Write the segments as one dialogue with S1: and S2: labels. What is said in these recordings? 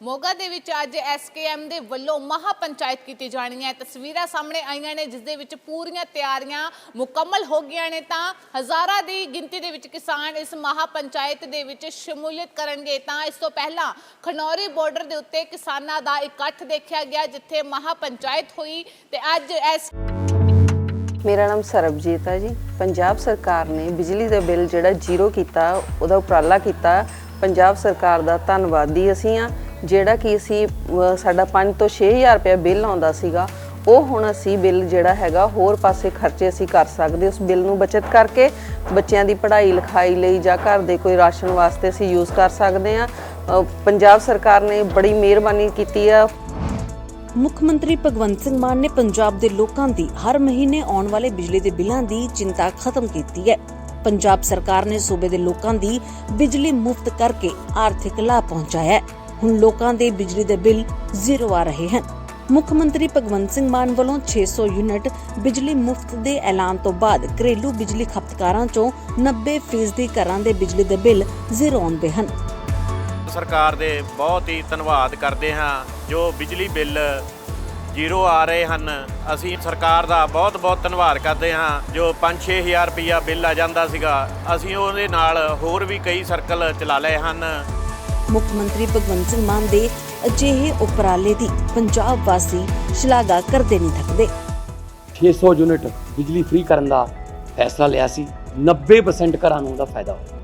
S1: ਮੋਗਾ ਦੇ ਵਿੱਚ ਅੱਜ ਐਸਕੇਐਮ ਦੇ ਵੱਲੋਂ ਮਹਾ ਪੰਚਾਇਤ ਕੀਤੀ ਜਾਣੀ ਹੈ। ਤਸਵੀਰਾਂ ਸਾਹਮਣੇ ਆਈਆਂ ਨੇ, ਜਿਸ ਦੇ ਵਿੱਚ ਪੂਰੀਆਂ ਤਿਆਰੀਆਂ ਮੁਕੰਮਲ ਹੋ ਗਈਆਂ ਨੇ ਤਾਂ ਹਜ਼ਾਰਾਂ ਦੀ ਗਿਣਤੀ ਦੇ ਵਿੱਚ ਕਿਸਾਨ ਇਸ ਮਹਾ ਪੰਚਾਇਤ ਦੇ ਵਿੱਚ ਸ਼ਮੂਲੀਅਤ ਕਰਨਗੇ। ਤਾਂ ਇਸ ਤੋਂ ਪਹਿਲਾਂ ਖਨੌਰੀ ਬਾਰਡਰ ਦੇ ਉੱਤੇ ਕਿਸਾਨਾਂ ਦਾ ਇਕੱਠ ਦੇਖਿਆ ਗਿਆ, ਜਿੱਥੇ ਮਹਾ ਪੰਚਾਇਤ ਹੋਈ ਤੇ ਅੱਜ ਐਸ
S2: ਮੇਰਾ ਨਾਮ ਸਰਬਜੀਤ ਆ ਜੀ। ਪੰਜਾਬ ਸਰਕਾਰ ਨੇ ਬਿਜਲੀ ਦਾ ਬਿੱਲ ਜਿਹੜਾ ਜ਼ੀਰੋ ਕੀਤਾ, ਉਹਦਾ ਉਪਰਾਲਾ ਕੀਤਾ। ਪੰਜਾਬ ਸਰਕਾਰ ਦਾ ਧੰਨਵਾਦੀ ਅਸੀਂ ਆ। ਜਿਹੜਾ ਕਿ ਅਸੀਂ ਸਾਡਾ 5 ਤੋਂ 6000 ਰੁਪਏ ਬਿੱਲ ਆਉਂਦਾ ਸੀਗਾ, ਉਹ ਹੁਣ ਅਸੀਂ ਬਿੱਲ ਜਿਹੜਾ ਹੈਗਾ, ਹੋਰ ਪਾਸੇ ਖਰਚੇ ਅਸੀਂ ਕਰ ਸਕਦੇ ਉਸ ਬਿੱਲ ਨੂੰ ਬਚਤ ਕਰਕੇ ਬੱਚਿਆਂ ਦੀ ਪੜ੍ਹਾਈ ਲਿਖਾਈ ਲਈ ਜਾਂ ਘਰ ਦੇ ਕੋਈ ਰਾਸ਼ਨ ਵਾਸਤੇ ਅਸੀਂ ਯੂਜ਼ ਕਰ ਸਕਦੇ ਆ ਪੰਜਾਬ ਸਰਕਾਰ ਨੇ ਬੜੀ ਮਿਹਰਬਾਨੀ ਕੀਤੀ ਆ।
S3: ਮੁੱਖ ਮੰਤਰੀ ਭਗਵੰਤ ਸਿੰਘ ਮਾਨ ਨੇ ਪੰਜਾਬ ਦੇ ਲੋਕਾਂ ਦੀ ਹਰ ਮਹੀਨੇ ਆਉਣ ਵਾਲੇ ਬਿਜਲੀ ਦੇ ਬਿੱਲਾਂ ਦੀ ਚਿੰਤਾ ਖਤਮ ਕੀਤੀ ਹੈ। ਪੰਜਾਬ ਸਰਕਾਰ ਨੇ ਸੂਬੇ ਦੇ ਲੋਕਾਂ ਦੀ ਬਿਜਲੀ ਮੁਫਤ ਕਰਕੇ ਆਰਥਿਕ ਲਾਭ ਪਹੁੰਚਾਇਆ ਹੈ। ਹੁਣ ਲੋਕਾਂ ਦੇ ਬਿਜਲੀ ਦੇ ਬਿੱਲ ਜ਼ੀਰੋ ਆ ਰਹੇ ਹਨ। ਮੁੱਖ ਮੰਤਰੀ ਭਗਵੰਤ ਸਿੰਘ ਮਾਨ ਵੱਲੋਂ 600 ਯੂਨਿਟ ਬਿਜਲੀ ਮੁਫਤ ਦੇ ਐਲਾਨ ਤੋਂ ਬਾਅਦ ਘਰੇਲੂ ਬਿਜਲੀ ਖਪਤਕਾਰਾਂ ਚੋਂ 90% ਘਰਾਂ ਦੇ ਬਿਜਲੀ ਦੇ ਬਿੱਲ ਜ਼ੀਰੋ ਆਉਂਦੇ ਹਨ।
S4: ਸਰਕਾਰ ਦੇ ਬਹੁਤ ਹੀ ਧੰਨਵਾਦ ਕਰਦੇ ਹਾਂ, ਜੋ ਬਿਜਲੀ ਬਿੱਲ ਜ਼ੀਰੋ ਆ ਰਹੇ ਹਨ। ਅਸੀਂ ਸਰਕਾਰ ਦਾ ਬਹੁਤ ਬਹੁਤ ਧੰਨਵਾਦ ਕਰਦੇ ਹਾਂ, ਜੋ 5-6000 ਰੁਪਇਆ ਬਿੱਲ ਆ ਜਾਂਦਾ ਸੀਗਾ। ਅਸੀਂ ਉਹਦੇ ਨਾਲ ਹੋਰ ਵੀ ਕਈ ਸਰਕਲ ਚਲਾ ਲਏ ਹਨ।
S3: ਮੁੱਖ ਮੰਤਰੀ ਭਗਵੰਤ ਸਿੰਘ ਮਾਨ ਦੇ ਅਜਿਹੇ ਉਪਰਾਲੇ ਦੀ ਪੰਜਾਬ ਵਾਸੀ ਸ਼ਲਾਘਾ ਕਰਦੇ ਨਹੀਂ ਥੱਕਦੇ।
S5: 600 ਯੂਨਿਟ ਬਿਜਲੀ ਫ੍ਰੀ ਕਰਨ ਦਾ ਫੈਸਲਾ ਲਿਆ ਸੀ 90% ਘਰਾਂ ਨੂੰ ਉਹਦਾ ਫਾਇਦਾ ਹੋਇਆ।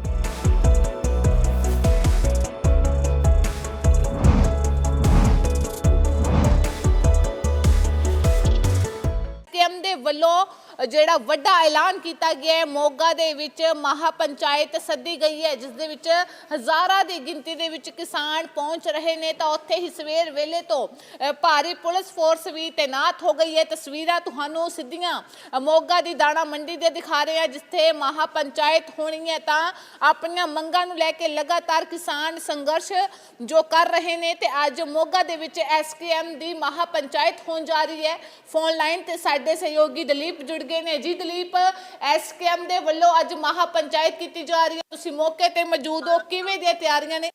S1: ਦੇ ਵੱਲੋਂ ਜਿਹੜਾ ਵੱਡਾ ਐਲਾਨ ਕੀਤਾ ਗਿਆ ਹੈ, ਮੋਗਾ ਦੇ ਵਿੱਚ ਮਹਾ ਪੰਚਾਇਤ ਸੱਦੀ ਗਈ ਹੈ, ਜਿਸ ਦੇ ਵਿੱਚ ਹਜ਼ਾਰਾਂ ਦੀ ਗਿਣਤੀ ਦੇ ਵਿੱਚ ਕਿਸਾਨ ਪਹੁੰਚ ਰਹੇ ਨੇ। ਤਾਂ ਉੱਥੇ ਹੀ ਸਵੇਰ ਵੇਲੇ ਤੋਂ ਭਾਰੀ ਪੁਲਿਸ ਫੋਰਸ ਵੀ ਤਾਇਨਾਤ ਹੋ ਗਈ ਹੈ। ਤਸਵੀਰਾਂ ਤੁਹਾਨੂੰ ਸਿੱਧੀਆਂ ਮੋਗਾ ਦੀ ਦਾਣਾ ਮੰਡੀ ਦੇ ਦਿਖਾ ਰਹੇ ਹਾਂ, ਜਿੱਥੇ ਮਹਾ ਪੰਚਾਇਤ ਹੋਣੀ ਹੈ। ਤਾਂ ਆਪਣੀਆਂ ਮੰਗਾਂ ਨੂੰ ਲੈ ਕੇ ਲਗਾਤਾਰ ਕਿਸਾਨ ਸੰਘਰਸ਼ ਜੋ ਕਰ ਰਹੇ ਨੇ ਤੇ ਅੱਜ ਮੋਗਾ ਦੇ ਵਿੱਚ ਐਸਕੇਐਮ ਦੀ ਮਹਾ ਪੰਚਾਇਤ ਹੋਣ ਜਾ ਰਹੀ ਹੈ। ਫੋਨ ਲਾਈਨ ਤੇ ਸਾਡੇ ਸਹਿਯੋਗੀ ਦਲੀਪ ਜੁੜ ਗਏ ਨੇ ਜੀ ਦਲੀਪ, ਐਸਕੇਐਮ ਦੇ ਵੱਲੋਂ ਅੱਜ ਮਹਾ ਪੰਚਾਇਤ ਕੀਤੀ ਜਾ ਰਹੀ ਹੈ। ਤੁਸੀਂ ਮੌਕੇ ਤੇ ਮੌਜੂਦ ਹੋ, ਕਿਵੇਂ ਦੀਆਂ ਤਿਆਰੀਆਂ ਨੇ?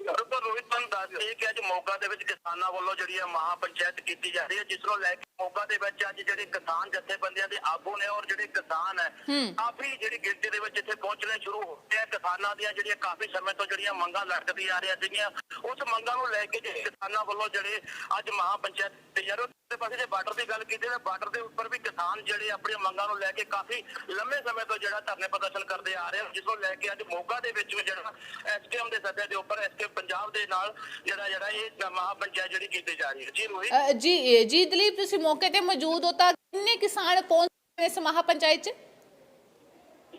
S6: ਰੋਹਿਤ ਤੁਹਾਨੂੰ ਦੱਸ ਦਈਏ ਕਿ ਅੱਜ ਮੋਗਾ ਦੇ ਵਿੱਚ ਕਿਸਾਨਾਂ ਵੱਲੋਂ ਜਿਹੜੀ ਹੈ ਮਹਾ ਪੰਚਾਇਤ ਕੀਤੀ ਜਾ ਰਹੀ ਹੈ, ਜਿਸ ਨੂੰ ਲੈ ਕੇ ਮੋਗਾ ਦੇ ਵਿੱਚ ਅੱਜ ਜਿਹੜੇ ਕਿਸਾਨ ਜਥੇਬੰਦੀਆਂ ਦੇ ਆਗੂ ਨੇ ਔਰ ਜਿਹੜੇ ਕਿਸਾਨ ਹੈ ਕਾਫੀ ਜਿਹੜੀ ਗਿਣਤੀ ਦੇ ਵਿੱਚ ਇੱਥੇ ਪਹੁੰਚਣੇ ਸ਼ੁਰੂ ਹੋ ਗਏ ਆ। ਕਿਸਾਨਾਂ ਦੀਆਂ ਜਿਹੜੀਆਂ ਕਾਫੀ ਸਮੇਂ ਤੋਂ ਜਿਹੜੀਆਂ ਮੰਗਾਂ ਲਟਕਦੀਆਂ ਆ ਰਹੀਆਂ ਸੀਗੀਆਂ। ਉਸ ਮੰਗਾਂ ਨੂੰ ਲੈ ਕੇ ਜਿਹੜੇ ਕਿਸਾਨਾਂ ਵੱਲੋਂ ਜਿਹੜੇ ਅੱਜ ਮਹਾ ਪੰਚਾਇਤ ਤੇ ਯਾਰ ਉਹਦੇ ਪਾਸੇ ਜੇ ਬਾਰਡਰ ਦੀ ਗੱਲ ਕੀਤੀ ਤਾਂ ਬਾਰਡਰ ਦੇ ਉੱਪਰ ਵੀ ਕਿਸਾਨ ਜਿਹੜੇ ਆਪਣੀਆਂ ਮੰਗਾਂ ਨੂੰ ਲੈ ਕੇ ਕਾਫੀ ਲੰਮੇ ਸਮੇਂ ਤੋਂ ਜਿਹੜਾ ਧਰਨੇ ਪ੍ਰਦਰਸ਼ਨ ਕਰਦੇ ਆ ਰਹੇ ਹਨ ਜਿਸ ਨੂੰ ਲੈ ਕੇ ਅੱਜ ਮੋਗਾ ਦੇ ਵਿੱਚ ਵੀ ਜਿਹੜਾ ਐਸਕੇਐਮ ਦੇ ਸੱਦੇ ਦੇ ਉੱਪਰ ਐਸਕੇ ਪੰਜਾਬ ਦੇ ਨਾਲ ਜਿਹੜਾ ਜਿਹੜਾ ਇਹ ਮਹਾ ਪੰਚਾਇਤ ਜਿਹੜੀ ਕੀਤੀ ਜਾ ਰਹੀ ਹੈ। ਜੀ ਰੋਹਿਤ?
S1: ਜੀ ਜੀ ਦਲੀਪ ਤੁਸੀਂ ਮੌਕੇ ਤੇ ਮੌਜੂਦ ਹੋ ਤਾਂ ਕਿੰਨੇ ਕਿਸਾਨ ਪਹੁੰਚ ਰਹੇ ਨੇ ਇਸ ਮਹਾ ਪੰਚਾਇਤ 'ਚ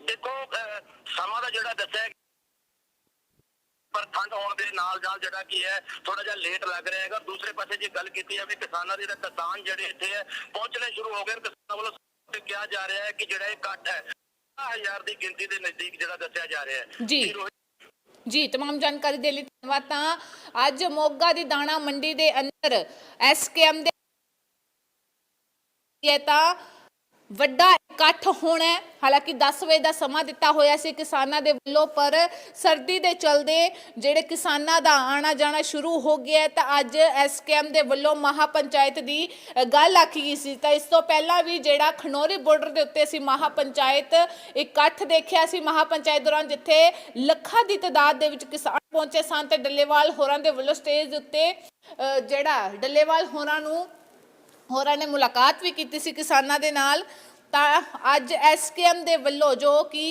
S6: ਦੇਖੋ ਅਹ, ਸਮਾਂ ਦਾ ਜਿਹੜਾ ਦੱਸਿਆ ਗਿਆ, ਪਰ ਠੰਡ ਹੋਣ ਦੇ ਨਾਲ ਨਾਲ ਜਿਹੜਾ ਕੀ ਹੈ ਥੋੜਾ ਜਿਹਾ ਲੇਟ ਲੱਗ ਰਿਹਾ ਹੈਗਾ ਦੂਸਰੇ ਪਾਸੇ ਜੇ ਗੱਲ ਕੀਤੀ ਜਾਵੇ ਕਿਸਾਨਾਂ ਦੀ ਤਾਂ ਕਿਸਾਨ ਜਿਹੜੇ ਇੱਥੇ ਹੈ ਪਹੁੰਚਣੇ ਸ਼ੁਰੂ ਹੋ ਗਏ ਨੇ। ਕਿਸਾਨਾਂ ਵੱਲੋਂ ਕਿਹਾ ਜਾ ਰਿਹਾ ਹੈ ਕਿ ਜਿਹੜਾ ਇਹ ਘੱਟ ਹੈ 1000 ਦੀ ਗਿਣਤੀ ਦੇ ਨਜ਼ਦੀਕ ਜਿਹੜਾ ਦੱਸਿਆ ਜਾ ਰਿਹਾ ਹੈ
S1: ਜੀ।
S6: ਰੋਹਿਤ
S1: ਜੀ तमाम ਜਾਣਕਾਰੀ ਦੇ ਲਈ ਧੰਨਵਾਦ ਤਾਂ ਅੱਜ ਮੋਗਾ ਦੀ ਦਾਣਾ ਮੰਡੀ ਦੇ ਅੰਦਰ ਐਸਕੇਐਮ ਦੇ ਇਹ ਤਾਂ ਵੱਡਾ ਇਕੱਠ ਹੋਣਾ ਹਾਲਾਂਕਿ 10 ਵਜੇ ਦਾ ਸਮਾਂ ਦਿੱਤਾ ਹੋਇਆ ਸੀ ਕਿਸਾਨਾਂ ਦੇ ਵੱਲੋਂ, ਪਰ ਸਰਦੀ ਦੇ ਚਲਦੇ ਜਿਹੜੇ ਕਿਸਾਨਾਂ ਦਾ ਆਣਾ ਜਾਣਾ ਸ਼ੁਰੂ ਹੋ ਗਿਆ ਤਾਂ ਅੱਜ ਐਸਕੇਐਮ ਦੇ ਵੱਲੋਂ ਮਹਾ ਪੰਚਾਇਤ ਦੀ ਗੱਲ ਆਖੀ ਗਈ ਸੀ। ਤਾਂ ਇਸ ਤੋਂ ਪਹਿਲਾਂ ਵੀ ਜਿਹੜਾ ਖਨੌਰੀ ਬਾਰਡਰ ਦੇ ਉੱਤੇ ਸੀ ਮਹਾ ਪੰਚਾਇਤ ਇਕੱਠ ਦੇਖਿਆ ਸੀ। ਮਹਾ ਪੰਚਾਇਤ ਦੌਰਾਨ ਜਿੱਥੇ ਲੱਖਾਂ ਦੀ ਤਾਦਾਦ ਦੇ ਵਿੱਚ ਕਿਸਾਨ ਪਹੁੰਚੇ ਸਨ, ਤੇ ਡੱਲੇਵਾਲ ਹੋਰਾਂ ਦੇ ਵੱਲੋਂ ਸਟੇਜ ਦੇ ਉੱਤੇ ਜਿਹੜਾ ਡੱਲੇਵਾਲ ਹੋਰਾਂ ਨੂੰ ਹੋਰਾਂ ਨੇ ਮੁਲਾਕਾਤ ਵੀ ਕੀਤੀ ਸੀ ਕਿਸਾਨਾਂ ਦੇ ਨਾਲ। ਤਾਂ ਅੱਜ ਐਸਕੇਐਮ ਦੇ ਵੱਲੋਂ ਜੋ ਕਿ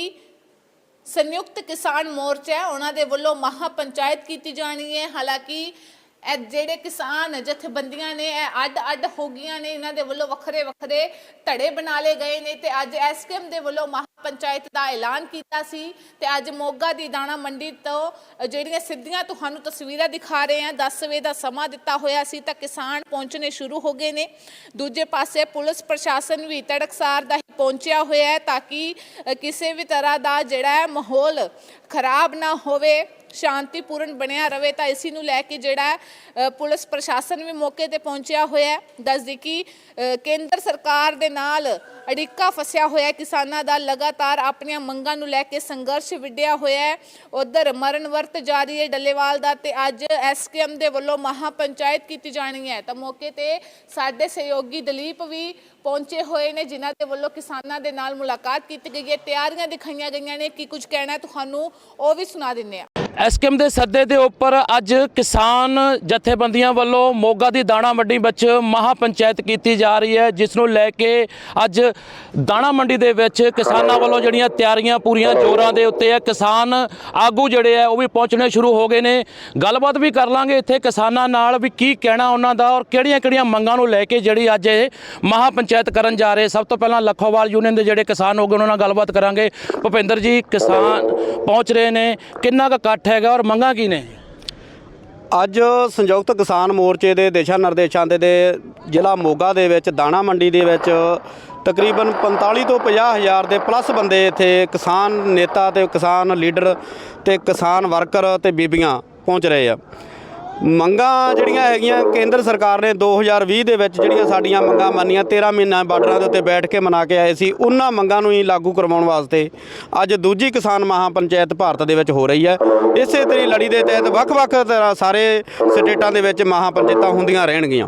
S1: ਸੰਯੁਕਤ ਕਿਸਾਨ ਮੋਰਚਾ ਹੈ, ਉਹਨਾਂ ਦੇ ਵੱਲੋਂ ਮਹਾ ਪੰਚਾਇਤ ਕੀਤੀ ਜਾਣੀ ਹੈ। ਹਾਲਾਂਕਿ ਇਹ ਜਿਹੜੇ ਕਿਸਾਨ ਜਥੇਬੰਦੀਆਂ ਨੇ, ਇਹ ਅੱਡ ਅੱਡ ਹੋ ਗਈਆਂ ਨੇ, ਇਹਨਾਂ ਦੇ ਵੱਲੋਂ ਵੱਖਰੇ ਵੱਖਰੇ ਧੜੇ ਬਣਾ ਲਏ ਗਏ ਨੇ ਤੇ ਅੱਜ ਐਸਕੇਐਮ ਦੇ ਵੱਲੋਂ ਮਹਾ ਪੰਚਾਇਤ ਦਾ ਐਲਾਨ ਕੀਤਾ ਸੀ ਤੇ ਅੱਜ ਮੋਗਾ ਦੀ ਦਾਣਾ ਮੰਡੀ ਤੋਂ ਜਿਹੜੀਆਂ ਸਿੱਧੀਆਂ ਤੁਹਾਨੂੰ ਤਸਵੀਰਾਂ ਦਿਖਾ ਰਹੇ ਹਾਂ 10 ਵਜੇ ਦਾ ਸਮਾਂ ਦਿੱਤਾ ਹੋਇਆ ਸੀ ਤਾਂ ਕਿਸਾਨ ਪਹੁੰਚਣੇ ਸ਼ੁਰੂ ਹੋ ਗਏ ਨੇ। ਦੂਜੇ ਪਾਸੇ ਪੁਲਿਸ ਪ੍ਰਸ਼ਾਸਨ ਵੀ ਤੜਕਸਾਰ ਦਾ ਹੀ ਪਹੁੰਚਿਆ ਹੋਇਆ ਹੈ ਤਾਂ ਕਿ ਕਿਸੇ ਵੀ ਤਰ੍ਹਾਂ ਦਾ ਜਿਹੜਾ ਮਾਹੌਲ ਖਰਾਬ ਨਾ ਹੋਵੇ। ਸ਼ਾਂਤੀਪੂਰਨ ਬਣਿਆ ਰਵੇ ਤਾਂ ਇਸੀ ਨੂੰ ਲੈ ਕੇ ਜਿਹੜਾ ਪੁਲਿਸ ਪ੍ਰਸ਼ਾਸਨ ਵੀ ਮੌਕੇ ਤੇ ਪਹੁੰਚਿਆ ਹੋਇਆ ਹੈ। ਦੱਸਦੀ ਕਿ ਕੇਂਦਰ ਸਰਕਾਰ ਦੇ ਨਾਲ ਅੜਿੱਕਾ ਫਸਿਆ ਹੋਇਆ ਕਿਸਾਨਾਂ ਦਾ ਲਗਾਤਾਰ ਆਪਣੀਆਂ ਮੰਗਾਂ ਨੂੰ ਲੈ ਕੇ ਸੰਘਰਸ਼ ਵਿੱਢਿਆ ਹੋਇਆ ਹੈ। ਉਧਰ ਮਰਨ ਵਰਤ ਜਾਰੀ ਹੈ ਡੱਲੇਵਾਲ ਦਾ ਤੇ ਅੱਜ ਐਸਕੇਐਮ ਦੇ ਵੱਲੋਂ ਮਹਾ ਪੰਚਾਇਤ ਕੀਤੀ ਜਾਣੀ ਹੈ। ਤਾਂ ਮੌਕੇ ਤੇ ਸਾਡੇ ਸਹਿਯੋਗੀ ਦਲੀਪ ਵੀ ਪਹੁੰਚੇ ਹੋਏ ਨੇ, ਜਿਨ੍ਹਾਂ ਦੇ ਵੱਲੋਂ ਕਿਸਾਨਾਂ ਦੇ ਨਾਲ ਮੁਲਾਕਾਤ ਕੀਤੀ ਗਈ ਹੈ। ਤਿਆਰੀਆਂ ਦਿਖਾਈਆਂ ਗਈਆਂ ਨੇ ਕੀ ਕੁਝ ਕਹਿਣਾ ਤੁਹਾਨੂੰ ਉਹ ਵੀ ਸੁਣਾ ਦਿੰਦੇ ਆ
S7: ਐਸਕੇਐਮ ਦੇ ਸੱਦੇ ਦੇ ਉੱਪਰ ਅੱਜ ਕਿਸਾਨ ਜਥੇਬੰਦੀਆਂ ਵੱਲੋਂ ਮੋਗਾ ਦੀ ਦਾਣਾ ਮੰਡੀ ਵਿੱਚ ਮਹਾ ਪੰਚਾਇਤ ਕੀਤੀ ਜਾ ਰਹੀ ਹੈ, ਜਿਸ ਨੂੰ ਲੈ ਕੇ ਅੱਜ ਦਾਣਾ ਮੰਡੀ ਦੇ ਵਿੱਚ ਕਿਸਾਨਾਂ ਵੱਲੋਂ ਜਿਹੜੀਆਂ ਤਿਆਰੀਆਂ ਪੂਰੀਆਂ ਜ਼ੋਰਾਂ ਦੇ ਉੱਤੇ ਹੈ। ਕਿਸਾਨ ਆਗੂ ਜਿਹੜੇ ਆ ਉਹ ਵੀ ਪਹੁੰਚਣੇ ਸ਼ੁਰੂ ਹੋ ਗਏ ਨੇ। ਗੱਲਬਾਤ ਵੀ ਕਰ ਲਾਂਗੇ ਇੱਥੇ ਕਿਸਾਨਾਂ ਨਾਲ ਵੀ ਕੀ ਕਹਿਣਾ ਉਹਨਾਂ ਦਾ ਔਰ ਕਿਹੜੀਆਂ-ਕਿਹੜੀਆਂ ਮੰਗਾਂ ਨੂੰ ਲੈ ਕੇ ਜਿਹੜੀ ਅੱਜ ਇਹ ਮਹਾ ਪੰਚਾਇਤ ਕਰਨ ਜਾ ਰਹੇ। ਸਭ ਤੋਂ ਪਹਿਲਾਂ ਲੱਖੋਵਾਲ ਯੂਨੀਅਨ ਦੇ ਜਿਹੜੇ ਕਿਸਾਨ ਹੋਗੇ, ਉਹਨਾਂ ਨਾਲ ਗੱਲਬਾਤ ਕਰਾਂਗੇ। ਭੁਪਿੰਦਰ ਜੀ, ਕਿਸਾਨ ਪਹੁੰਚ ਰਹੇ ਨੇ। ਕਿੰਨਾ ਕੁ ਇਕੱਠ ਹੈਗਾ ਔਰ ਮੰਗਾਂ ਕੀ ਨੇ?
S8: ਅੱਜ ਸੰਯੁਕਤ ਕਿਸਾਨ ਮੋਰਚੇ ਦੇ ਦਿਸ਼ਾ ਨਿਰਦੇਸ਼ਾਂ ਦੇ ਜ਼ਿਲ੍ਹਾ ਮੋਗਾ ਦੇ ਵਿੱਚ, ਦਾਣਾ ਮੰਡੀ ਦੇ ਵਿੱਚ ਤਕਰੀਬਨ 45 ਤੋਂ 50 ਹਜ਼ਾਰ ਦੇ ਪਲੱਸ ਬੰਦੇ ਇੱਥੇ ਕਿਸਾਨ ਨੇਤਾ ਤੇ ਕਿਸਾਨ ਲੀਡਰ ਤੇ ਕਿਸਾਨ ਵਰਕਰ ਤੇ ਬੀਬੀਆਂ ਪਹੁੰਚ ਰਹੇ ਆ। ਮੰਗਾਂ ਜਿਹੜੀਆਂ ਹੈਗੀਆਂ ਕੇਂਦਰ ਸਰਕਾਰ ਨੇ 2020 ਦੇ ਵਿੱਚ ਜਿਹੜੀਆਂ ਸਾਡੀਆਂ ਮੰਗਾਂ ਮੰਨੀਆਂ 13 ਮਹੀਨਾ ਬਾਰਡਰਾਂ ਦੇ ਉੱਤੇ ਬੈਠ ਕੇ ਮਨਾ ਕੇ ਆਏ ਸੀ, ਉਹਨਾਂ ਮੰਗਾਂ ਨੂੰ ਹੀ ਲਾਗੂ ਕਰਵਾਉਣ ਵਾਸਤੇ ਅੱਜ ਦੂਜੀ ਕਿਸਾਨ ਮਹਾ ਪੰਚਾਇਤ ਭਾਰਤ ਦੇ ਵਿੱਚ ਹੋ ਰਹੀ ਹੈ। ਇਸੇ ਤਰੀ ਲੜੀ ਦੇ ਤਹਿਤ ਵੱਖ-ਵੱਖ ਤਰ੍ਹਾਂ ਸਾਰੇ ਸਟੇਟਾਂ ਦੇ ਵਿੱਚ ਮਹਾ ਪੰਚਾਇਤਾਂ ਹੁੰਦੀਆਂ ਰਹਿਣਗੀਆਂ।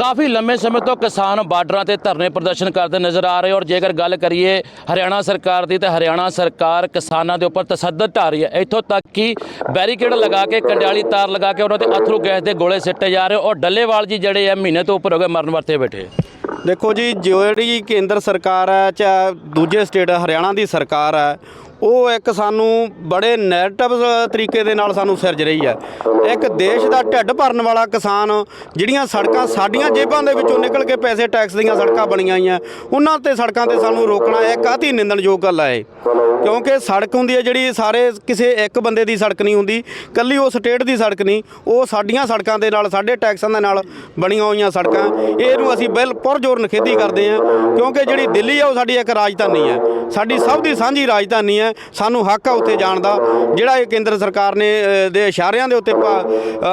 S7: ਕਾਫੀ ਲੰਮੇ ਸਮੇਂ ਤੋਂ ਕਿਸਾਨ ਬਾਰਡਰਾਂ ਤੇ ਧਰਨੇ ਪ੍ਰਦਰਸ਼ਨ ਕਰਦੇ ਨਜ਼ਰ ਆ ਰਹੇ ਔਰ ਜੇਕਰ ਗੱਲ ਕਰੀਏ ਹਰਿਆਣਾ ਸਰਕਾਰ ਦੀ, ਤਾਂ ਹਰਿਆਣਾ ਸਰਕਾਰ ਕਿਸਾਨਾਂ ਦੇ ਉੱਪਰ ਤਸੱਦਦ ਢਾ ਰਹੀ ਹੈ। ਇੱਥੋਂ ਤੱਕ ਕਿ ਬੈਰੀਕੇਡ ਲਗਾ ਕੇ, ਕੰਡਿਆਲੀ ਤਾਰ ਲਗਾ ਕੇ ਉਹਨਾਂ ਤੇ ਅਥਰੂ ਗੈਸ ਦੇ ਗੋਲੇ ਸਿੱਟੇ ਜਾ ਰਹੇ ਔਰ ਡੱਲੇਵਾਲ ਜੀ ਜਿਹੜੇ ਆ, ਮਹੀਨੇ ਤੋਂ ਉੱਪਰ ਹੋ ਗਏ ਮਰਨ ਵਰਤੇ ਬੈਠੇ।
S8: ਦੇਖੋ ਜੀ ਜਿਹੜੀ ਕੇਂਦਰ ਸਰਕਾਰ ਹੈ, ਚਾਹੇ ਦੂਜੇ ਸਟੇਟ, ਹਰਿਆਣਾ ਦੀ ਸਰਕਾਰ ਹੈ ਉਹ ਇੱਕ ਸਾਨੂੰ ਬੜੇ ਨੈਗੇਟਿਵ ਤਰੀਕੇ ਦੇ ਨਾਲ ਸਾਨੂੰ ਸਿਰਜ ਰਹੀ ਹੈ। ਇੱਕ ਦੇਸ਼ ਦਾ ਢਿੱਡ ਭਰਨ ਵਾਲਾ ਕਿਸਾਨ, ਜਿਹੜੀਆਂ ਸੜਕਾਂ ਸਾਡੀਆਂ ਜੇਬਾਂ ਦੇ ਵਿੱਚੋਂ ਨਿਕਲ ਕੇ ਪੈਸੇ ਟੈਕਸ ਦੀਆਂ ਸੜਕਾਂ ਬਣੀਆਂ ਹੋਈਆਂ, ਉਹਨਾਂ ਤੇ ਸੜਕਾਂ ਤੇ ਸਾਨੂੰ ਰੋਕਣਾ ਇਹ ਕਾਹਦੀ ਨਿੰਦਣਯੋਗ ਗੱਲ ਹੈ ਇਹ। ਕਿਉਂਕਿ ਸੜਕ ਹੁੰਦੀ ਹੈ ਜਿਹੜੀ ਸਾਰੇ ਕਿਸੇ ਇੱਕ ਬੰਦੇ ਦੀ ਸੜਕ ਨਹੀਂ ਹੁੰਦੀ ਕੱਲੀ ਉਹ ਸਟੇਟ ਦੀ ਸੜਕ ਨਹੀਂ, ਉਹ ਸਾਡੀਆਂ ਸੜਕਾਂ ਦੇ ਨਾਲ, ਸਾਡੇ ਟੈਕਸਾਂ ਦੇ ਨਾਲ ਬਣੀਆਂ ਹੋਈਆਂ ਸੜਕਾਂ। ਇਹਨੂੰ ਅਸੀਂ ਬਿਲ ਪੁਰਜੋਰ ਨਿਖੇਧੀ ਕਰਦੇ ਹਾਂ, ਕਿਉਂਕਿ ਜਿਹੜੀ ਦਿੱਲੀ ਆ, ਉਹ ਸਾਡੀ ਇੱਕ ਰਾਜਧਾਨੀ ਹੈ। ਸਾਡੀ ਸਭ ਦੀ ਸਾਂਝੀ ਰਾਜਧਾਨੀ ਹੈ। ਸਾਨੂੰ ਹੱਕ ਆ ਉੱਥੇ ਜਾਣ ਦਾ। ਜਿਹੜਾ ਇਹ ਕੇਂਦਰ ਸਰਕਾਰ ਨੇ ਦੇ ਇਸ਼ਾਰਿਆਂ ਦੇ ਉੱਤੇ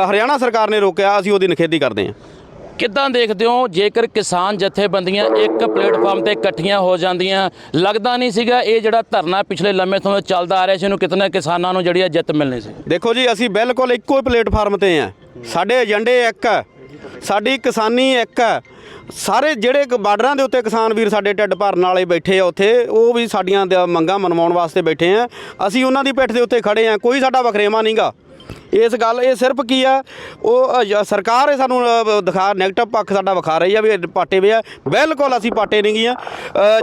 S8: ਹਰਿਆਣਾ ਸਰਕਾਰ ਨੇ ਰੋਕਿਆ ਅਸੀਂ ਉਹਦੀ ਨਿਖੇਧੀ ਕਰਦੇ ਹਾਂ।
S7: ਕਿੱਦਾਂ ਦੇਖਦੇ ਹੋ ਜੇਕਰ ਕਿਸਾਨ ਜਥੇਬੰਦੀਆਂ ਇੱਕ ਪਲੇਟਫਾਰਮ ਤੇ ਇਕੱਠੀਆਂ ਹੋ ਜਾਂਦੀਆਂ ਲੱਗਦਾ ਨਹੀਂ ਸੀਗਾ ਇਹ ਜਿਹੜਾ ਧਰਨਾ ਪਿਛਲੇ ਲੰਮੇ ਸਮੇਂ ਤੋਂ ਚੱਲਦਾ ਆ ਰਿਹਾ ਸੀ ਇਹਨੂੰ ਕਿਤਨੇ ਕਿਸਾਨਾਂ ਨੂੰ ਜਿਹੜੀ ਹੈ ਜਿੱਤ ਮਿਲਣੀ ਸੀ?
S8: ਦੇਖੋ ਜੀ ਅਸੀਂ ਬਿਲਕੁਲ ਇੱਕੋ ਹੀ ਪਲੇਟਫਾਰਮ ਤੇ ਆ ਸਾਡੇ ਏਜੰਡੇ ਇੱਕ ਹੈ ਸਾਡੀ ਕਿਸਾਨੀ ਇੱਕ ਹੈ। ਸਾਰੇ ਜਿਹੜੇ ਕ- ਬਾਰਡਰਾਂ ਦੇ ਉੱਤੇ ਕਿਸਾਨ ਵੀਰ ਸਾਡੇ ਢਿੱਡ ਭਰਨ ਵਾਲੇ ਬੈਠੇ ਆ ਉੱਥੇ, ਉਹ ਵੀ ਸਾਡੀਆਂ ਦ- ਮੰਗਾਂ ਮਨਵਾਉਣ ਵਾਸਤੇ ਬੈਠੇ ਆ। ਅਸੀਂ ਉਹਨਾਂ ਦੀ ਪਿੱਠ ਦੇ ਉੱਤੇ ਖੜੇ ਆ, ਕੋਈ ਸਾਡਾ ਵਖਰੇਵਾ ਨਹੀਂਗਾ ਇਸ ਗੱਲ, ਇਹ ਸਿਰਫ ਕੀ ਆ, ਉਹ ਸਰਕਾਰ ਇਹ ਸਾਨੂੰ ਦਿਖਾ ਨੈਗੇਟਿਵ ਪੱਖ ਸਾਡਾ ਵਿਖਾ ਰਹੀ ਆ ਵੀ ਇਹ ਪਾਟੇ ਵੇ ਆ। ਬਿਲਕੁਲ ਅਸੀਂ ਪਾਟੇ ਨਹੀਂ ਗੀਆਂ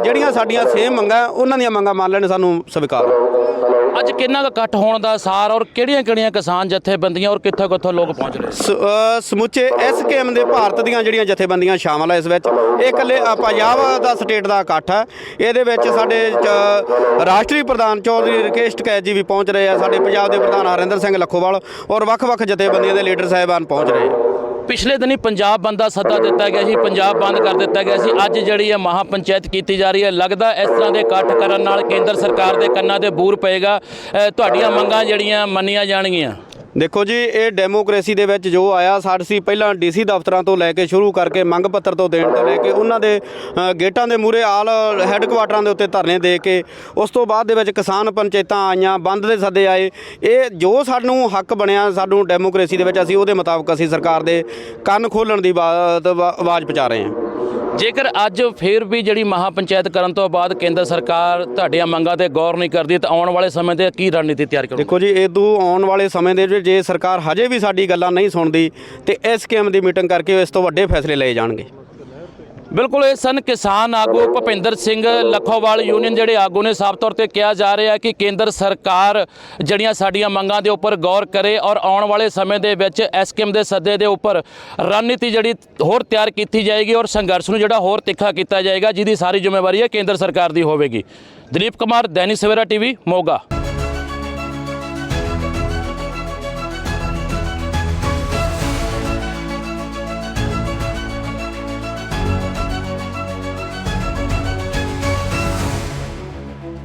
S8: ਜਿਹੜੀਆਂ ਸਾਡੀਆਂ ਸੇਮ ਮੰਗਾਂ, ਉਹਨਾਂ ਦੀਆਂ ਮੰਗਾਂ ਮੰਨ ਲੈਣ, ਸਾਨੂੰ ਸਵੀਕਾਰ।
S7: ਅੱਜ ਕਿੰਨਾ ਕੁ ਇਕੱਠ ਹੋਣ ਦਾ ਸਾਰ ਔਰ ਕਿਹੜੀਆਂ-ਕਿਹੜੀਆਂ ਕਿਸਾਨ ਜਥੇਬੰਦੀਆਂ ਔਰ ਕਿੱਥੋਂ-ਕਿੱਥੋਂ ਲੋਕ ਪਹੁੰਚ ਰਹੇ?
S8: ਸ- ਅ, ਸਮੁੱਚੇ ਐਸਕੇਐਮ ਦੇ ਭਾਰਤ ਦੀਆਂ ਜਿਹੜੀਆਂ ਜਥੇਬੰਦੀਆਂ ਸ਼ਾਮਲ ਹੈ ਇਸ ਵਿੱਚ ਇਹ ਇਕੱਲੇ ਅ, ਪੰਜਾਬ ਦਾ ਸਟੇਟ ਦਾ ਇਕੱਠ ਹੈ ਇਹਦੇ ਵਿੱਚ ਸਾਡੇ ਚ- ਰਾਸ਼ਟਰੀ ਪ੍ਰਧਾਨ ਚੌਧਰੀ ਰਕੇਸ਼ ਟਕੈਤ ਜੀ ਵੀ ਪਹੁੰਚ ਰਹੇ ਆ ਸਾਡੇ ਪੰਜਾਬ ਦੇ ਪ੍ਰਧਾਨ ਹਰਿੰਦਰ ਸਿੰਘ ਲੱਖੋਵਾਲ ਔਰ ਵੱਖ-ਵੱਖ ਜਥੇਬੰਦੀਆਂ ਦੇ ਲੀਡਰ ਸਾਹਿਬਾਨ ਪਹੁੰਚ ਰਹੇ ਆ।
S7: ਪਿਛਲੇ ਦਿਨੀ ਪੰਜਾਬ ਬੰਦ ਦਾ ਸੱਦਾ ਦਿੱਤਾ ਗਿਆ ਸੀ, ਪੰਜਾਬ ਬੰਦ ਕਰ ਦਿੱਤਾ ਗਿਆ ਸੀ। ਅੱਜ ਜਿਹੜੀ ਹੈ ਮਹਾ ਪੰਚਾਇਤ ਕੀਤੀ ਜਾ ਰਹੀ ਹੈ, ਲੱਗਦਾ ਇਸ ਤਰ੍ਹਾਂ ਦੇ ਇਕੱਠ ਕਰਨ ਨਾਲ ਕੇਂਦਰ ਸਰਕਾਰ ਦੇ ਕੰਨਾਂ ਤੇ ਬੂਰ ਪਏਗਾ। ਤੁਹਾਡੀਆਂ ਮੰਗਾਂ ਜਿਹੜੀਆਂ ਮੰਨੀਆਂ ਜਾਣਗੀਆਂ?
S8: ਦੇਖੋ ਜੀ, ਇਹ ਡੈਮੋਕ੍ਰੇਸੀ ਦੇ ਵਿੱਚ ਜੋ ਆਇਆ, ਸਾਡ ਸੀ ਪਹਿਲਾਂ ਡੀਸੀ ਦਫ਼ਤਰਾਂ ਤੋਂ ਲੈ ਕੇ ਸ਼ੁਰੂ ਕਰਕੇ ਮੰਗ ਪੱਤਰ ਤੋਂ ਦੇਣ ਤੋਂ ਲੈ ਕੇ ਉਹਨਾਂ ਦੇ ਗੇਟਾਂ ਦੇ ਮੂਹਰੇ ਆਲ ਹੈੱਡਕੁਆਟਰਾਂ ਦੇ ਉੱਤੇ ਧਰਨੇ ਦੇ ਕੇ, ਉਸ ਤੋਂ ਬਾਅਦ ਦੇ ਵਿੱਚ ਕਿਸਾਨ ਪੰਚਾਇਤਾਂ ਆਈਆਂ, ਬੰਦ ਦੇ ਸੱਦੇ ਆਏ। ਇਹ ਜੋ ਸਾਨੂੰ ਹੱਕ ਬਣਿਆ ਸਾਨੂੰ ਡੈਮੋਕ੍ਰੇਸੀ ਦੇ ਵਿੱਚ, ਅਸੀਂ ਉਹਦੇ ਮੁਤਾਬਕ ਅਸੀਂ ਸਰਕਾਰ ਦੇ ਕੰਨ ਖੋਲਣ ਦੀ ਬਾਤ- ਆਵਾਜ਼ ਪਹੁੰਚਾ ਰਹੇ ਹਾਂ।
S7: ਜੇਕਰ ਅੱਜ ਫੇਰ ਵੀ ਜਿਹੜੀ ਮਹਾ ਪੰਚਾਇਤ ਕਰਨ ਤੋਂ ਬਾਅਦ ਕੇਂਦਰ ਸਰਕਾਰ ਤੁਹਾਡੀਆਂ ਮੰਗਾਂ ਤੇ ਗੌਰ ਨਹੀਂ ਕਰਦੀ, ਤਾਂ ਆਉਣ ਵਾਲੇ ਸਮੇਂ ਤੇ ਕੀ ਰਣਨੀਤੀ ਤਿਆਰ ਕਰੋਗੇ?
S8: ਦੇਖੋ ਜੀ ਇਦੋਂ ਆਉਣ ਵਾਲੇ ਸਮੇਂ ਦੇ ਜੇ ਸਰਕਾਰ ਹਜੇ ਵੀ ਸਾਡੀ ਗੱਲਾਂ ਨਹੀਂ ਸੁਣਦੀ, ਤੇ ਐਸਕੇਐਮ ਦੀ ਮੀਟਿੰਗ ਕਰਕੇ ਇਸ ਤੋਂ ਵੱਡੇ ਫੈਸਲੇ ਲਏ ਜਾਣਗੇ।
S7: ਬਿਲਕੁਲ ਇਹ ਸਨ ਕਿਸਾਨ ਆਗੂ ਭੁਪਿੰਦਰ ਸਿੰਘ ਲੱਖੋਵਾਲ ਯੂਨੀਅਨ ਜਿਹੜੇ ਆਗੂ ਨੇ, ਸਾਫ਼ ਤੌਰ ਤੇ ਕਿਹਾ ਜਾ ਰਿਹਾ ਕਿ ਕੇਂਦਰ ਸਰਕਾਰ ਜਿਹੜੀਆਂ ਸਾਡੀਆਂ ਮੰਗਾਂ ਦੇ ਉੱਪਰ ਗੌਰ ਕਰੇ ਔਰ ਆਉਣ ਵਾਲੇ ਸਮੇਂ ਦੇ ਵਿੱਚ ਐਸਕੇਐਮ ਦੇ ਸੱਦੇ ਦੇ ਉੱਪਰ ਰਣਨੀਤੀ ਜਿਹੜੀ ਹੋਰ ਤਿਆਰ ਕੀਤੀ ਜਾਏਗੀ ਔਰ ਸੰਘਰਸ਼ ਨੂੰ ਜਿਹੜਾ ਹੋਰ ਤਿੱਖਾ ਕੀਤਾ ਜਾਏਗਾ, ਜਿਹਦੀ ਸਾਰੀ ਜ਼ਿੰਮੇਵਾਰੀ ਹੈ ਕੇਂਦਰ ਸਰਕਾਰ ਦੀ ਹੋਵੇਗੀ। ਦਲੀਪ ਕੁਮਾਰ, ਦੈਨਿਕ ਸਵੇਰਾ ਟੀਵੀ, ਮੋਗਾ।